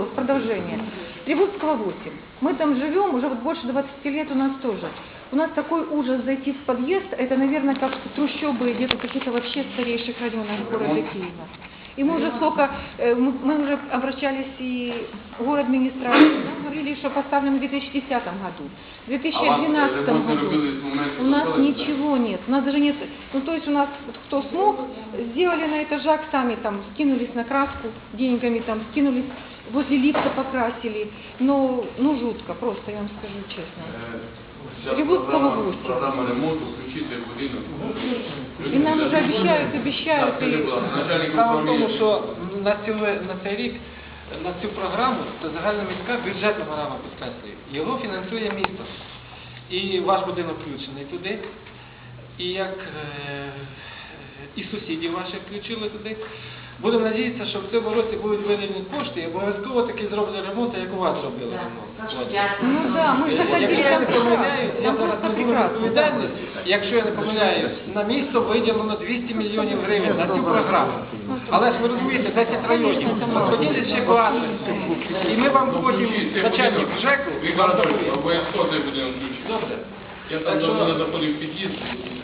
вопрос, продолжение. Требовского 8. Мы там живем уже вот больше 20 лет у нас тоже. У нас такой ужас зайти в подъезд, это, наверное, как трущобы где-то каких-то вообще старейших районах города Киева. И мы уже сколько, э, мы уже обращались и в город администрацию, нам говорили, что поставлено в 2010 году, в 2012 ремонт не году. У нас ничего нет, у нас даже нет, ну то есть у нас кто смог, сделали на этажах сами там, скинулись на краску деньгами там, скинулись, возле лифта покрасили, но, ну жутко, просто я вам скажу честно. Трибутського програма, восім. програма ремонту, включити будинок. І нам вже обіцяють, обіцяють, Так, начальник Справа в тому, управління. що на, цю, на цей рік на цю програму це загальна міська бюджетна програма підкреслюю. Його фінансує місто. І ваш будинок включений туди. І як е, і сусідів ваших включили туди. Будемо надіятися, що в цьому році будуть виділені кошти і обов'язково таки зроблять ремонт, як у вас зробили ремонт. От. Ну да, мы Е, Якщо я не помиляюсь, я зараз не буду відповідальність, якщо я не помиляюсь, на місто виділено 200 мільйонів гривень на цю програму. Але ж ви розумієте, 10 районів, поділять ще багато. І ми вам потім, начальник ЖЕКу, обов'язково цей будинок включити. Добре. Я там Так що- давно не заходив під'їзд,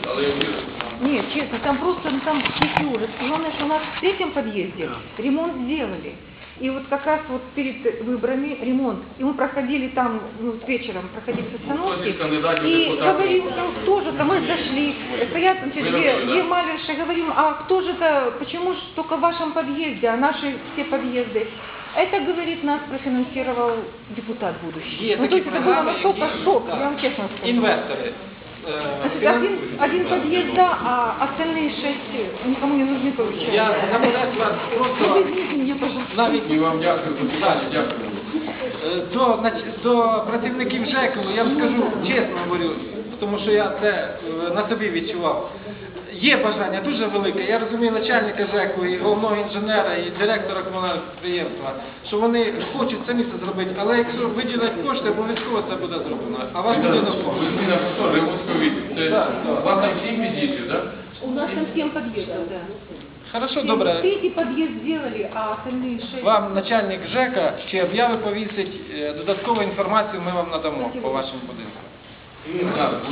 але я вірю. Нет, честно, там просто ну, там чистый ужас. Главное, что у нас в третьем подъезде ремонт сделали. И вот как раз вот перед выборами ремонт. И мы проходили там, ну, с вечером проходили с Ну, остановки. кто из кандидатов в И депутаты? говорим, ну, кто же-то, мы зашли, стоят, значит, Вы две, готовы, да? две малыши, говорим, а кто же-то, почему же только в вашем подъезде, а наши все подъезды? Это, говорит, нас профинансировал депутат будущий. Є ну, то такі есть это было програми, настолько які- шок, так. я вам честно скажу. Інвестори. е, Значит, один, один подъезд, да, а остальные шесть э, никому не нужны получается. Я наполягаю вас Ну, просто извините меня, пожалуйста. навіть І вам дякую, до свидання, дякую. Е, До, нач- до працівників ЖЕКу я вам скажу, чесно говорю, тому що я це е, на собі відчував. Є бажання дуже велике. Я розумію начальника ЖЕКу, і головного інженера, і директора комунального підприємства, що вони хочуть самі це зробити, але якщо виділять кошти, обов'язково це буде зроблено. А ваш будинок Ви зміна просто ремонтського відділу. Це Так, так. у вас там всі під'їздів, так? У нас там семь подъездов, да. Хорошо, Семь- добре. Третий подъезд сделали, а остальные шесть... Вам начальник ЖЕКа ще об'яви повісить, е, додаткову інформацію ми вам надамо по вашому будинку. Так.